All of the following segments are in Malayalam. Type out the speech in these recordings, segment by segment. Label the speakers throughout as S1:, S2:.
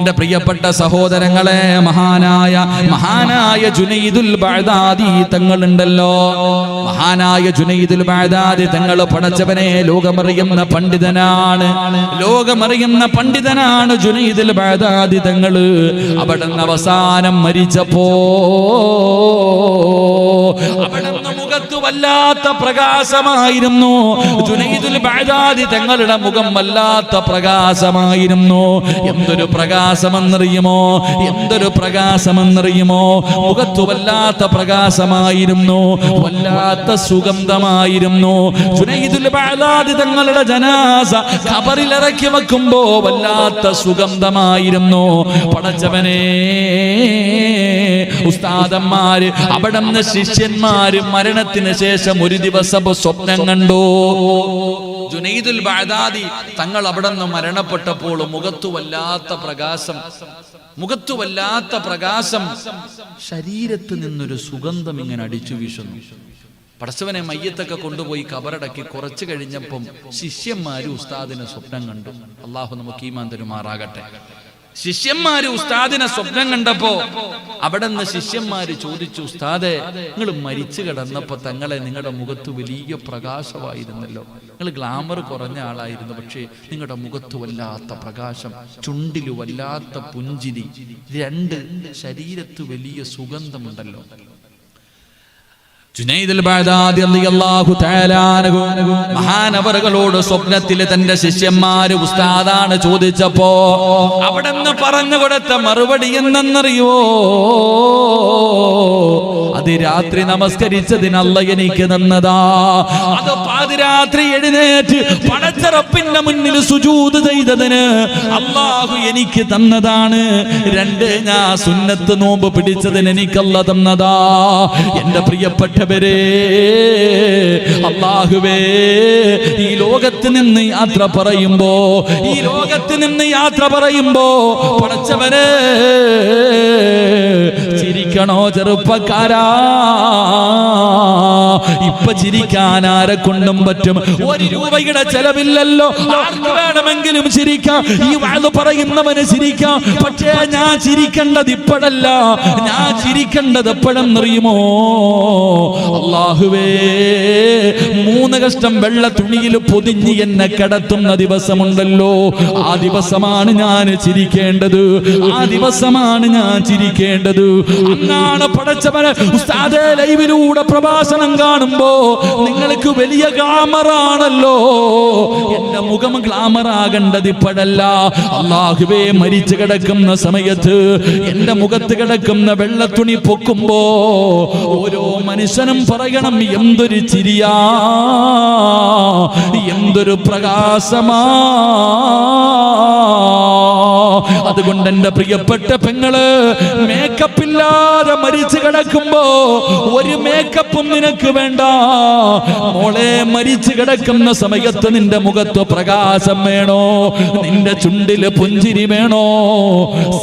S1: എന്റെ പ്രിയപ്പെട്ട സഹോദരങ്ങളെ മഹാനായ മഹാനായ ജുനൈദുൽ ബഅദാദി തങ്ങളുണ്ടല്ലോ. മഹാനായ ജുനൈദുൽ ബഅദാദി തങ്ങൾ പടച്ചവനെ ലോകമറിയുന്ന പണ്ഡിതനാണ്. ലോകമറിയുന്ന പണ്ഡിതനാണ് ജുനൈദുൽ ബഅദാദി തങ്ങൾ അവിടുന്ന് അവസാനം മരിച്ചപ്പോ അവിടുന്ന് മുഖത്ത് വല്ലാത്ത പ്രകാശമായിരുന്നു. ജുനൈദുൽ ബഅദാദി തങ്ങളുടെ മുഖം വല്ലാത്ത പ്രകാശമായിരുന്നു. എന്തൊരു പ്രകാശമെന്നറിയുമോ? എന്തൊരു പ്രകാശമെന്നറിയുമോ? മുഖത്ത് വല്ലാത്ത പ്രകാശമായിരുന്നു. വല്ലാത്ത സുഗന്ധമായിരുന്നു. ജുനൈദുൽ ബഅദാദി തങ്ങളുടെ ജനാസ ഖബറിൽ ഇറക്കി വെക്കുമ്പോ വല്ലാത്ത സുഗന്ധമായിരുന്നു. പടച്ചവനെ ഉസ്താദന്മാര് അവിടെ നിന്ന് ശിഷ്യന്മാര് മരണത്തിന് ശേഷം ഒരു ദിവസം സ്വപ്നം കണ്ടോ ജുനൈദുൽ ബാദാദി തങ്ങൾ അവിടെ നിന്ന് മരണപ്പെട്ടപ്പോൾ മുഖത്തു വല്ലാത്ത പ്രകാശം മുഖത്തു വല്ലാത്ത പ്രകാശം ശരീരത്ത് നിന്നൊരു സുഗന്ധം ഇങ്ങനെ അടിച്ചു വീശുന്നു പടച്ചവനെ മയ്യത്തൊക്കെ കൊണ്ടുപോയി കബറടക്കി കുറച്ചു കഴിഞ്ഞപ്പം ശിഷ്യന്മാര് ഉസ്താദിനെ സ്വപ്നം കണ്ടു അള്ളാഹു നമുക്ക് ഈ തരുമാറാകട്ടെ ശിഷ്യന്മാര് ഉസ്താദിനെ സ്വപ്നം കണ്ടപ്പോ അവിടെ നിന്ന് ശിഷ്യന്മാര് ചോദിച്ചു ഉസ്താദെ നിങ്ങൾ മരിച്ചു കിടന്നപ്പോ തങ്ങളെ നിങ്ങളുടെ മുഖത്ത് വലിയ പ്രകാശമായിരുന്നല്ലോ. നിങ്ങൾ ഗ്ലാമർ കുറഞ്ഞ ആളായിരുന്നു പക്ഷേ നിങ്ങളുടെ മുഖത്ത് വല്ലാത്ത പ്രകാശം ചുണ്ടിലു വല്ലാത്ത പുഞ്ചിരി രണ്ട് ശരീരത്ത് വലിയ സുഗന്ധമുണ്ടല്ലോ ജുനൈദുൽ ബഅദാദി റളിയല്ലാഹു തആല അൻഹു മഹാനവറുകളോട് സ്വപ്നത്തിൽ തന്റെ ശിഷ്യന്മാര് ഉസ്താദാണ് ചോദിച്ചപ്പോ അവിടെന്ന് പറഞ്ഞു കൊടുത്ത മറുപടി എന്തെന്നറിയോ? അത് രാത്രി നമസ്കരിച്ചതിനല്ല എനിക്ക് നിന്നതാ അത് പാതിരാത്രി എഴുന്നേറ്റ് പടച്ചറപ്പിന്റെ മുന്നിൽ സുജൂത് ചെയ്തതിന് അള്ളാഹു എനിക്ക് തന്നതാണ്. രണ്ട് ഞാൻ സുന്നത്ത് നോമ്പ് പിടിച്ചതിന് എനിക്കല്ല തന്നതാ. എന്റെ പ്രിയപ്പെട്ടവരെ അള്ളാഹുവേ ഈ ലോകത്ത് നിന്ന് യാത്ര പറയുമ്പോ ഈ ലോകത്ത് നിന്ന് യാത്ര പറയുമ്പോ പടച്ചവരെ ചിരിക്കണോ ചെറുപ്പക്കാരാ? ഇപ്പൊ ചിരിക്കാൻ ആരെ കൊണ്ടും പറ്റും? ഒരു രൂപയുടെ ചെലവില്ലല്ലോ. വേണമെങ്കിലും ചിരിക്കാം. ഈ വാത് പറയുന്നവന് ചിരിക്കാം. പക്ഷേ ഞാൻ ചിരിക്കേണ്ടത് ഇപ്പോഴല്ല. ഞാൻ ചിരിക്കേണ്ടത് എപ്പോഴെന്നറിയുമോ? അള്ളാഹുവേ മൂന്ന് കഷ്ടം വെള്ള തുണിയിൽ പൊതിഞ്ഞ് എന്നെ കിടത്തുന്ന ദിവസമുണ്ടല്ലോ. ആ ദിവസമാണ് ഞാൻ ചിരിക്കേണ്ടത്. ആ ദിവസമാണ് ഞാൻ ചിരിക്കേണ്ടത്. അന്നാണ് പടച്ചവന് ഉസ്താദേ ലൈവിലൂടെ പ്രഭാഷണം കാണുമ്പോ നിങ്ങൾക്ക് വലിയ ഗ്ലാമറാണല്ലോ എന്റെ മുഖം ഗ്ലാമർ ആകേണ്ടത് ഇപ്പോഴല്ല. അള്ളാഹുവേ മരിച്ചു കിടക്കുന്ന സമയത്ത് എന്റെ മുഖത്ത് കിടക്കുന്ന വെള്ളത്തുണി പൊക്കുമ്പോ ഓരോ മനുഷ്യനും പറയണം എന്തൊരു ചിരിയാ എന്തൊരു പ്രകാശമാ. അതുകൊണ്ട് എന്റെ പ്രിയപ്പെട്ട പെങ്ങൾ മേക്കപ്പ് ഇല്ലാതെ മരിച്ചു കിടക്കുമ്പോ ഒരു മേക്കപ്പും നിനക്ക് വേണ്ട. മോളെ മരിച്ചു കിടക്കുന്ന സമയത്ത് നിന്റെ മുഖത്ത് പ്രകാശം വേണോ? നിന്റെ ചുണ്ടിൽ പുഞ്ചിരി വേണോ?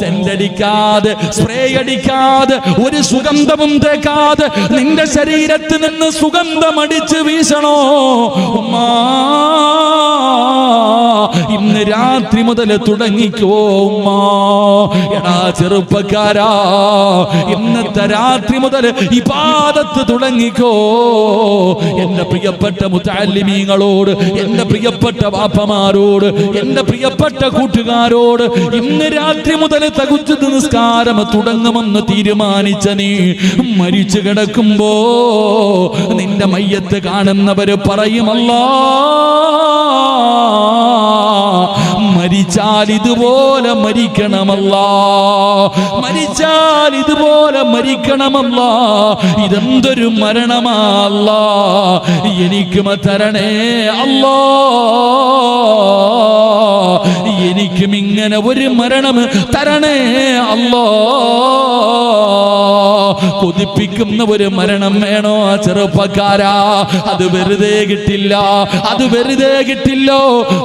S1: സെന്റടിക്കാതെ സ്പ്രേ അടിക്കാതെ ഒരു സുഗന്ധവും തേക്കാതെ നിന്റെ ശരീരത്തിൽ നിന്ന് സുഗന്ധം അടിച്ച് വീശണോ? ഉമ്മാ. ഇന്ന് രാത്രി മുതൽ തുടങ്ങിക്കോ എടാ ചെറുപ്പക്കാരാ ഇന്നത്തെ രാത്രി മുതൽ ഈ പാദത്ത് തുടങ്ങിക്കോ. എന്റെ പ്രിയപ്പെട്ട മുത്താലിമീങ്ങളോട് എന്റെ പ്രിയപ്പെട്ട വാപ്പമാരോട് എന്റെ പ്രിയപ്പെട്ട കൂട്ടുകാരോട് ഇന്ന് രാത്രി മുതൽ തകുച്ചു നിസ്കാരം തുടങ്ങുമെന്ന് തീരുമാനിച്ച നീ മരിച്ചു കിടക്കുമ്പോ നിന്റെ മയ്യത്ത് കാണുന്നവര് പറയുമല്ലോ മരിച്ചാൽ ഇതുപോലെ മരിക്കണമല്ല. മരിച്ചാൽ ഇതുപോലെ മരിക്കണമല്ല. ഇതെന്തൊരു മരണമല്ല. എനിക്കും തരണേ അല്ലോ. എനിക്കും ഇങ്ങനെ ഒരു മരണം തരണേ അല്ലോ. കൊതിപ്പിക്കുന്ന ഒരു മരണം വേണോ ചെറുപ്പക്കാരാ? അത് വെറുതെ കിട്ടില്ല അത് വെറുതെ കിട്ടില്ലോ.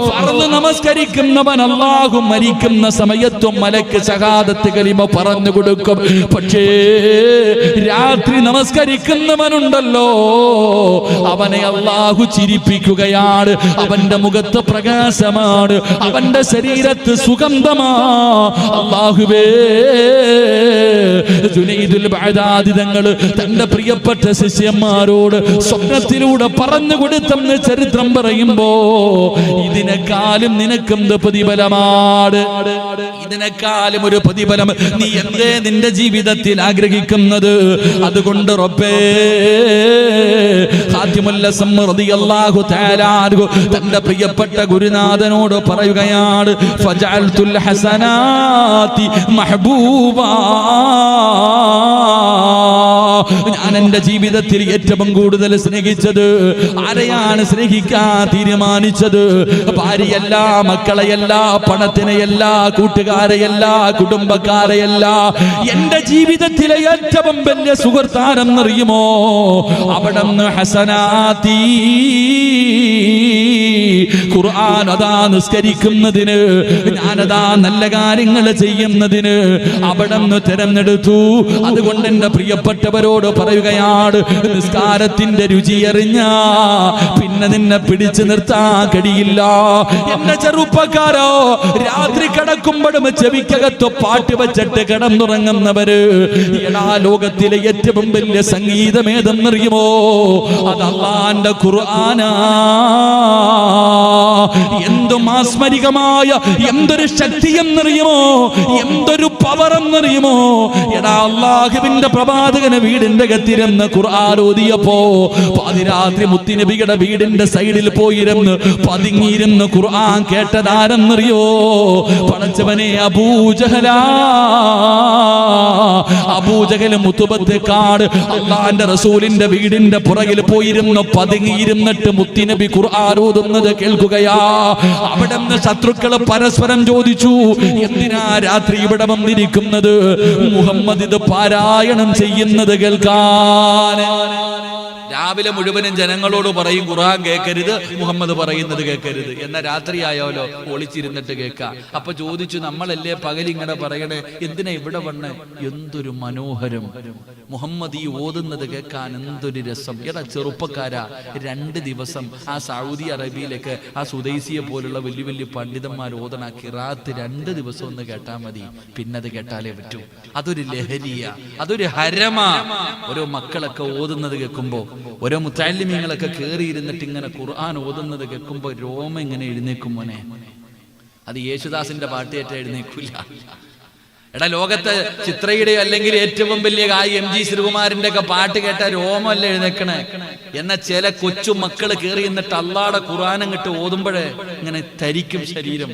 S1: പറന്ന് നമസ്കരിക്കുന്നവൻ അള്ളാഹു മരിക്കുന്ന സമയത്തും മലക്ക് സഹാദത്ത് കലിമ പറഞ്ഞു കൊടുക്കും. പക്ഷേ രാത്രി നമസ്കരിക്കുന്നവനുണ്ടല്ലോ. അവനെ അള്ളാഹു ചിരിപ്പിക്കുകയാണ്. അവന്റെ മുഖത്ത് പ്രകാശമാണ്. അവന്റെ ശരീരത്ത് സുഗന്ധമാ. അള്ളാഹു അള്ളാഹുവേ തന്റെ പ്രിയപ്പെട്ട ശിഷ്യന്മാരോട് സ്വപ്നത്തിലൂടെ പറഞ്ഞു കൊടുത്തെന്ന് ചരിത്രം പറയുമ്പോ ഇതിനെക്കാളും നിനക്കെന്ത് പ്രതിഫലമാണ്? ഇതിനെക്കാളും ഒരു പ്രതിഫലം നീ എന്തേ നിന്റെ ജീവിതത്തിൽ ആഗ്രഹിക്കുന്നത്? അതുകൊണ്ട് തന്റെ പ്രിയപ്പെട്ട ഗുരുനാഥനോട് പറയുകയാണ് ഫജഅൽതുൽ ഹസനാതി മഹബൂബാ. ഞാൻ എന്റെ ജീവിതത്തിൽ ഏറ്റവും കൂടുതൽ സ്നേഹിച്ചത് ആരെയാണ് സ്നേഹിക്കാൻ തീരുമാനിച്ചത്? ഭാര്യയല്ല മക്കളെയല്ല പണത്തിനെയല്ല കൂട്ടുകാരെയല്ല കുടുംബക്കാരെയല്ല. എന്റെ ജീവിതത്തിലെ ഏറ്റവും വലിയ സുഹൃത്താരെന്നറിയുമോ അവിടെ ഹസനാത്തി ഖുർആൻ അതാ നിസ്കരിക്കുന്നതിന് ഞാനതാ നല്ല കാര്യങ്ങൾ ചെയ്യുന്നതിന് അവിടെ നിന്ന് തിരഞ്ഞെടുത്തു. അതുകൊണ്ട് എന്റെ പ്രിയപ്പെട്ടവരോട് പറയുകയാണ് നിസ്കാരത്തിന്റെ രുചി അറിഞ്ഞ പിന്നെ നിന്നെ പിടിച്ചു നിർത്താൻ കഴിയില്ല എന്റെ ചെറുപ്പക്കാരോ രാത്രി കിടക്കുമ്പോഴും ചെവിക്കകത്ത് പാട്ട് വെച്ചിട്ട് കിടന്നുറങ്ങുന്നവര് എടാ ലോകത്തിലെ ഏറ്റവും വലിയ സംഗീതം ഏതെന്നറിയുമോ അത് അള്ളാന്റെ ഖുർആനാ. എന്തു മാസ്മരികമായ എന്തൊരു ശക്തി എന്നറിയുമോ എന്തൊരു പവർ എന്നറിയുമോ എടാ അള്ളാഹുവിന്റെ പ്രവാചകന് വീടിന്റെ കത്തിരുന്ന് ഖുർആൻ പതിരാത്രി മുത്തിനബിയുടെ വീടിന്റെ സൈഡിൽ പോയിരുന്ന് പതുങ്ങിയിരുന്ന് ഖുർആൻ കേട്ടതാരെന്നറിയോ? പടച്ചവനെ അബൂജഹലാ. അബൂജഹൽ മുത്തുബത്തേക്കാട് അള്ളാന്റെ റസൂലിന്റെ വീടിന്റെ പുറകിൽ പോയിരുന്ന് പതുങ്ങിയിരുന്നിട്ട് മുത്തിനബി ഖുർആൻ ഓതുന്നത് കേൾക്കുകയാ. അവിടെ നിന്ന് ശത്രുക്കൾ പരസ്പരം ചോദിച്ചു എന്തിനാ രാത്രി ഇവിടെ വന്നിരിക്കുന്നത് മുഹമ്മദ് ഇത് പാരായണം ചെയ്യുന്നത് കേൾക്കാൻ. രാവിലെ മുഴുവനും ജനങ്ങളോട് പറയും ഖുർആൻ കേൾക്കരുത് മുഹമ്മദ് പറയുന്നത് കേൾക്കരുത് എന്ന രാത്രിയായാലോ ഒളിച്ചിരുന്നിട്ട് കേൾക്കാം. അപ്പൊ ചോദിച്ചു നമ്മളല്ലേ പകലിങ്ങനെ പറയണേ? എന്തിനാ ഇവിടെ വന്ന്? എന്തൊരു മനോഹരം. മുഹമ്മദ് ഈ ഓതുന്നത് കേൾക്കാൻ എന്തൊരു രസം. എടാ ചെറുപ്പക്കാരാ രണ്ട് ദിവസം ആ സൗദി അറേബ്യയിലേക്ക് ആ സുദൈസിയെ പോലുള്ള വലിയ വലിയ പണ്ഡിതന്മാർ ഓതണ കിറാത്ത് രണ്ട് ദിവസം ഒന്ന് കേട്ടാ മതി. പിന്നെ അത് കേട്ടാലേ പറ്റൂ. അതൊരു ലഹരിയ. അതൊരു ഹരമാ. ഓരോ മക്കളൊക്കെ ഓതുന്നത് കേൾക്കുമ്പോ ഓരോ മുത്താലിമ്യങ്ങളൊക്കെ കയറി ഇരുന്നിട്ട് ഇങ്ങനെ ഖുർആൻ ഓതുന്നത് കേൾക്കുമ്പോ രോമ ഇങ്ങനെ എഴുന്നേക്കും മോനെ. അത് യേശുദാസിന്റെ പാട്ടേറ്റ എഴുന്നേക്കില്ല എടാ ലോകത്തെ ചിത്രയുടെ അല്ലെങ്കിൽ ഏറ്റവും വലിയ കായി എം ജി ശ്രീകുമാറിന്റെ ഒക്കെ പാട്ട് കേട്ട രോമല്ല എഴുന്നേക്കണേ? എന്ന ചില കൊച്ചു മക്കൾ കയറി എന്നിട്ട് അള്ളാടെ ഖുർആാനം കിട്ട് ഓതുമ്പോഴേ ഇങ്ങനെ തരിക്കും ശരീരം.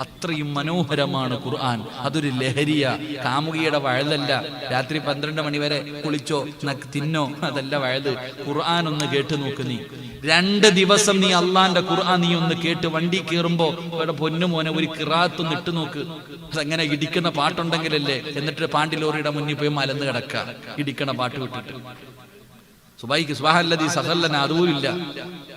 S1: അത്രയും മനോഹരമാണ് ഖുർആൻ. അതൊരു ലഹരിയ. കാമുകിയുടെ വഴുതല്ല. രാത്രി പന്ത്രണ്ട് മണിവരെ കുളിച്ചോ തിന്നോ അതല്ല വഴുത്. ഖുർആൻ ഒന്ന് കേട്ടു നോക്ക് നീ. രണ്ട് ദിവസം നീ അള്ളാന്റെ ഖുർആൻ നീ ഒന്ന് കേട്ട് വണ്ടി കയറുമ്പോ ഇവിടെ പൊന്നു മോനെ ഒരു കിറാത്ത് നിട്ട് നോക്ക്. അതങ്ങനെ ഇടിക്കുന്ന പാട്ടുണ്ടെങ്കിലല്ലേ? എന്നിട്ട് പാണ്ടിലോറിയുടെ മുന്നിൽ പോയി മലന്ന് കിടക്ക. ഇടിക്കണ പാട്ട് വിട്ടിട്ട്. സുബൈക്ക് സുബാഹല്ലതി സഹല്ലന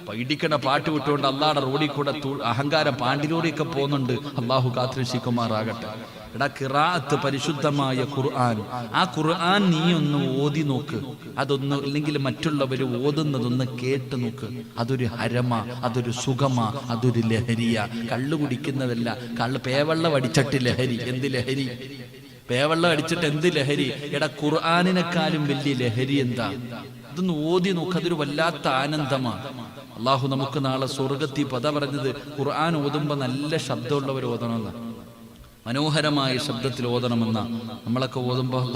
S1: പൈഡിക്കണ ഇടിക്കണ പാട്ട് വിട്ടുകൊണ്ട് അള്ളാടെ റോഡിൽ കൂടെ അഹങ്കാരം പാണ്ടിലൂടെയൊക്കെ പോകുന്നുണ്ട്. അള്ളാഹു കാത്തിരക്ഷിക്കുമാറാകട്ടെ. എടാ കിറാത്ത് പരിശുദ്ധമായ ഖുർആൻ. ആ ഖുർആൻ നീ ഒന്ന് ഓതി നോക്ക്. അതൊന്ന് അല്ലെങ്കിൽ മറ്റുള്ളവർ ഓതുന്നതൊന്ന് കേട്ട് നോക്ക്. അതൊരു ഹരമ അതൊരു സുഖമ അതൊരു ലഹരിയ. കള്ളു കുടിക്കുന്നതല്ല കള്ള് പേവെള്ളം അടിച്ചിട്ട് ലഹരി. എന്ത് ലഹരി? പേവെള്ളം അടിച്ചിട്ട് എന്ത് ലഹരി? എടാ ഖുർആാനിനെക്കാളും വലിയ ലഹരി എന്താ? ഇതൊന്ന് ഓതി നോക്ക് അതൊരു വല്ലാത്ത ആനന്ദമാണ്. അള്ളാഹു നമുക്ക് നാളെ സ്വർഗത്തി പദ പറഞ്ഞത് ഖുർആൻ ഓതുമ്പോ നല്ല ശബ്ദമുള്ളവർ ഓതണമെന്ന് മനോഹരമായ ശബ്ദത്തിൽ ഓതണമെന്ന. നമ്മളൊക്കെ ഓതുമ്പോൾ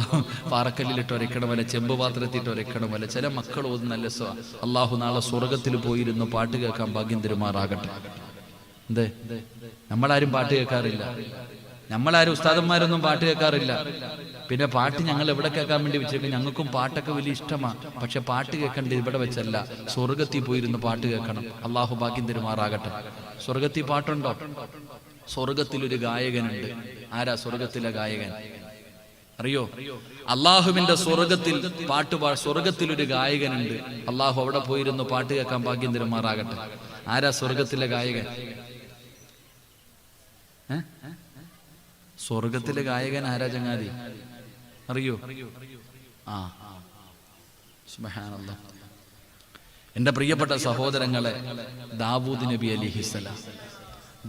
S1: പാറക്കല്ലിലിട്ട് ഒരയ്ക്കണമല്ല ചെമ്പ് പാത്രത്തിട്ട് ഒരയ്ക്കണമല്ല ചില മക്കൾ ഓതുന്ന നല്ല സ്വ അള്ളാഹു നാളെ സ്വർഗത്തിൽ പോയിരുന്നു പാട്ട് കേൾക്കാൻ ഭാഗ്യം തരുമാറാകട്ടെ. എന്തേ? നമ്മളാരും പാട്ട് കേൾക്കാറില്ല. നമ്മളാരും ഉസ്താദന്മാരൊന്നും പാട്ട് കേൾക്കാറില്ല. പിന്നെ പാട്ട് ഞങ്ങൾ എവിടെ കേൾക്കാൻ വേണ്ടി വെച്ചേക്കും? ഞങ്ങൾക്കും പാട്ടൊക്കെ വലിയ ഇഷ്ടമാണ്. പക്ഷെ പാട്ട് കേൾക്കേണ്ടത് ഇവിടെ വെച്ചല്ല. സ്വർഗത്തിൽ പോയിരുന്ന് പാട്ട് കേൾക്കണം. അള്ളാഹു ഭാഗ്യം തെരുമാറാകട്ടെ. സ്വർഗത്തിൽ പാട്ടുണ്ടോ? സ്വർഗത്തിലൊരു ഗായകനുണ്ട്. ആരാ സ്വർഗത്തിലെ ഗായകൻ? അറിയോ? അള്ളാഹുവിന്റെ സ്വർഗത്തിൽ പാട്ട് പാ സ്വർഗത്തിൽ ഒരു ഗായകനുണ്ട്. അള്ളാഹു അവിടെ പോയിരുന്ന് പാട്ട് കേൾക്കാൻ ഭാഗ്യം തിരുമാറാകട്ടെ. ആരാ സ്വർഗത്തിലെ ഗായകൻ? സ്വർഗത്തിലെ ഗായകൻ ആരാ ചങ്ങാതി? അറിയോ? ആ. എന്റെ പ്രിയപ്പെട്ട സഹോദരങ്ങളെ ദാവൂദ് നബി അലിഹിസലാം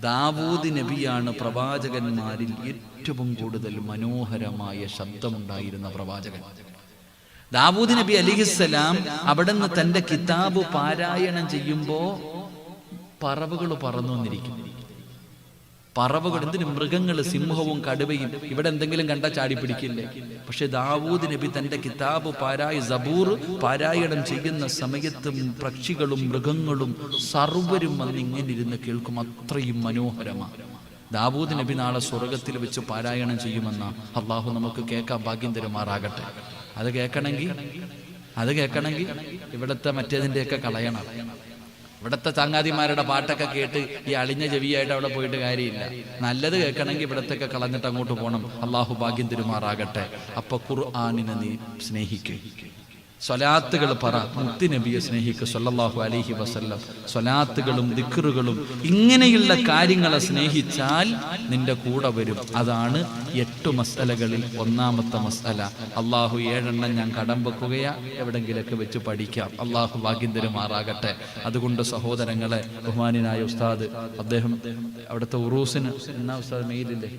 S1: ദാവൂദ് നബിയാണ് പ്രവാചകന്മാരിൽ ഏറ്റവും കൂടുതൽ മനോഹരമായ ശബ്ദമുണ്ടായിരുന്ന പ്രവാചകൻ. ദാവൂദ് നബി അലിഹിസ്സലാം അവിടുന്ന് തന്റെ കിതാബ് പാരായണം ചെയ്യുമ്പോ പറവുകൾ പറന്നു വന്നിരിക്കും പറവുകൾ എന്തിന് മൃഗങ്ങൾ സിംഹവും കടുവയും ഇവിടെ എന്തെങ്കിലും കണ്ട ചാടി പിടിക്കില്ലേ പക്ഷെ ദാവൂദ് നബി തന്റെ കിതാബ് പാരായ സബൂർ പാരായണം ചെയ്യുന്ന സമയത്തും പക്ഷികളും മൃഗങ്ങളും സർവരും വന്ന് ഇങ്ങനെ ഇരുന്ന് കേൾക്കും. അത്രയും മനോഹരമാണ് ദാവൂദ് നബി നാളെ സ്വർഗത്തിൽ വെച്ച് പാരായണം ചെയ്യുമെന്ന. അള്ളാഹു നമുക്ക് കേൾക്കാൻ ഭാഗ്യം തരുമാറാകട്ടെ. അത് കേൾക്കണമെങ്കിൽ? അത് കേൾക്കണമെങ്കിൽ? ഇവിടുത്തെ മറ്റേതിന്റെയൊക്കെ കളയണം. ഇവിടുത്തെ ചങ്ങാതിമാരുടെ പാട്ടൊക്കെ കേട്ട് ഈ അളിഞ്ഞ ചെവിയായിട്ട് അവിടെ പോയിട്ട് കാര്യമില്ല. നല്ലത് കേൾക്കണമെങ്കിൽ ഇവിടത്തൊക്കെ കളഞ്ഞിട്ട് അങ്ങോട്ട് പോകണം അള്ളാഹു ഭാഗ്യം തിരുമാറാകട്ടെ. അപ്പൊ ഖുർആാനിനെ നീ സ്നേഹിക്കുക സ്വലാത്തുകൾ പറ. മുത്തി നബിയെ സ്നേഹിക്കുക സല്ലല്ലാഹു അലഹി വസല്ലം. സ്വലാത്തുകളും ദിക്കറുകളും ഇങ്ങനെയുള്ള കാര്യങ്ങളെ സ്നേഹിച്ചാൽ നിന്റെ കൂടെ വരും. അതാണ് എട്ട് മസലകളിൽ ഒന്നാമത്തെ മസല. അള്ളാഹു ഏഴെണ്ണം ഞാൻ കടം വെക്കുകയാ. എവിടെങ്കിലൊക്കെ വെച്ച് പഠിക്കാം. അള്ളാഹു ഭാഗ്യം തരുമാറാകട്ടെ. അതുകൊണ്ട് സഹോദരങ്ങളെ ബഹുമാനായ ഉസ്താദ് അദ്ദേഹം അവിടുത്തെ ഉറൂസിന് എന്നാ ഉസ്താദ് മെയിലില്ലേ?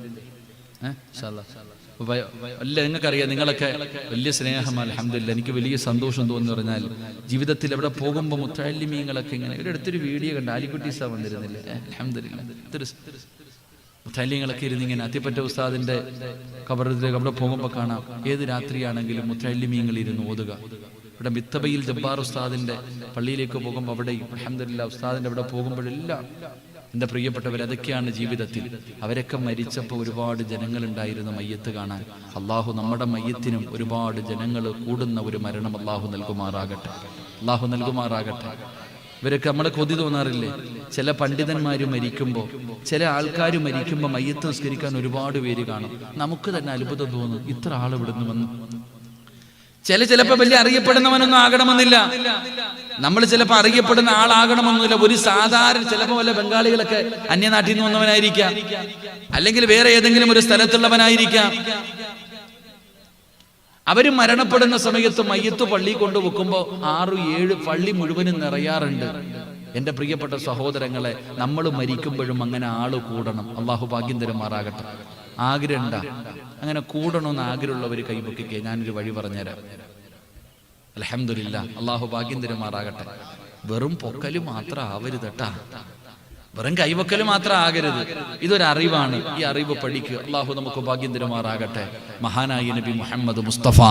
S1: അല്ലാ. നിങ്ങൾക്കറിയാം നിങ്ങളൊക്കെ വലിയ സ്നേഹം അലഹമില്ല എനിക്ക് വലിയ സന്തോഷം തോന്നി പറഞ്ഞാൽ ജീവിതത്തിൽ എവിടെ പോകുമ്പോൾ മുത്തല്ലിമീങ്ങളൊക്കെ ഇങ്ങനെ ഒരു അടുത്തൊരു വീഡിയോ കണ്ട് ആലിക്കുട്ടി സാ വന്നിരുന്നില്ലേ? അലഹമില്ല മുത്തല്ലിങ്ങളൊക്കെ ഇരുന്ന് ഇങ്ങനെ അത്തിപ്പറ്റ ഉസ്താദിന്റെ കബറിലേക്ക് അവിടെ പോകുമ്പോൾ കാണാം. ഏത് രാത്രിയാണെങ്കിലും മുത്തല്ലിമീങ്ങൾ ഇരുന്ന് ഓതുക. ഇവിടെ മിത്തബയിൽ ജബ്ബാർ ഉസ്താദിന്റെ പള്ളിയിലേക്ക് പോകുമ്പോൾ അവിടെ അലഹമില്ല ഉസ്താദിന്റെ അവിടെ പോകുമ്പോഴെല്ലാം എന്റെ പ്രിയപ്പെട്ടവർ അതൊക്കെയാണ് ജീവിതത്തിൽ. അവരൊക്കെ മരിച്ചപ്പോൾ ഒരുപാട് ജനങ്ങളുണ്ടായിരുന്ന മയ്യത്ത് കാണാൻ. അള്ളാഹു നമ്മുടെ മയ്യത്തിനും ഒരുപാട് ജനങ്ങൾ കൂടുന്ന ഒരു മരണം അള്ളാഹു നൽകുമാറാകട്ടെ. അള്ളാഹു നൽകുമാറാകട്ടെ. ഇവരൊക്കെ നമ്മളെ കൊതി തോന്നാറില്ലേ? ചില പണ്ഡിതന്മാർ മരിക്കുമ്പോൾ ചില ആൾക്കാർ മരിക്കുമ്പോൾ മയ്യത്ത് നിസ്കരിക്കാൻ ഒരുപാട് പേര് കാണും. നമുക്ക് തന്നെ അത്ഭുതം തോന്നും ഇത്ര ആൾ ഇവിടുന്ന് വന്നു. ചില ചിലപ്പോ വലിയ അറിയപ്പെടുന്നവനൊന്നും ആകണമെന്നില്ല. നമ്മൾ ചിലപ്പോൾ അറിയപ്പെടുന്ന ആളാകണമെന്നില്ല. ഒരു സാധാരണ ചിലപ്പോൾ വല്ല ബംഗാളികളൊക്കെ അന്യനാട്ടിൽ നിന്ന് വന്നവനായിരിക്കാം. അല്ലെങ്കിൽ വേറെ ഏതെങ്കിലും ഒരു സ്ഥലത്തുള്ളവനായിരിക്കാം. അവർ മരണപ്പെടുന്ന സമയത്ത് മയ്യത്ത് പള്ളി കൊണ്ട് വെക്കുമ്പോ ആറു ഏഴ് പള്ളി മുഴുവനും നിറയാറുണ്ട്. എന്റെ പ്രിയപ്പെട്ട സഹോദരങ്ങളെ നമ്മൾ മരിക്കുമ്പോഴും അങ്ങനെ ആൾ കൂടണം. അള്ളാഹു ഭാഗ്യം തരുമാറാകട്ടെ. ആഗ്രഹണ്ട അങ്ങനെ കൂടണമെന്ന് ആഗ്രഹമുള്ളവർ കൈപൊക്കിക്കേ ഞാനൊരു വഴി പറഞ്ഞുതരാം. അലഹമില്ല അള്ളാഹു ഭാഗ്യം തരുമാറാകട്ടെ. വെറും പൊക്കൽ മാത്രം ആവരുത് കേട്ടാ വെറും കൈവക്കൽ മാത്രം ആകരുത്. ഇതൊരറിവാണ് ഈ അറിവ് പഠിക്കുക അള്ളാഹു നമുക്ക് ഭാഗ്യം തരുമാറാകട്ടെ. മഹാനായ നബി മുഹമ്മദ് മുസ്തഫ.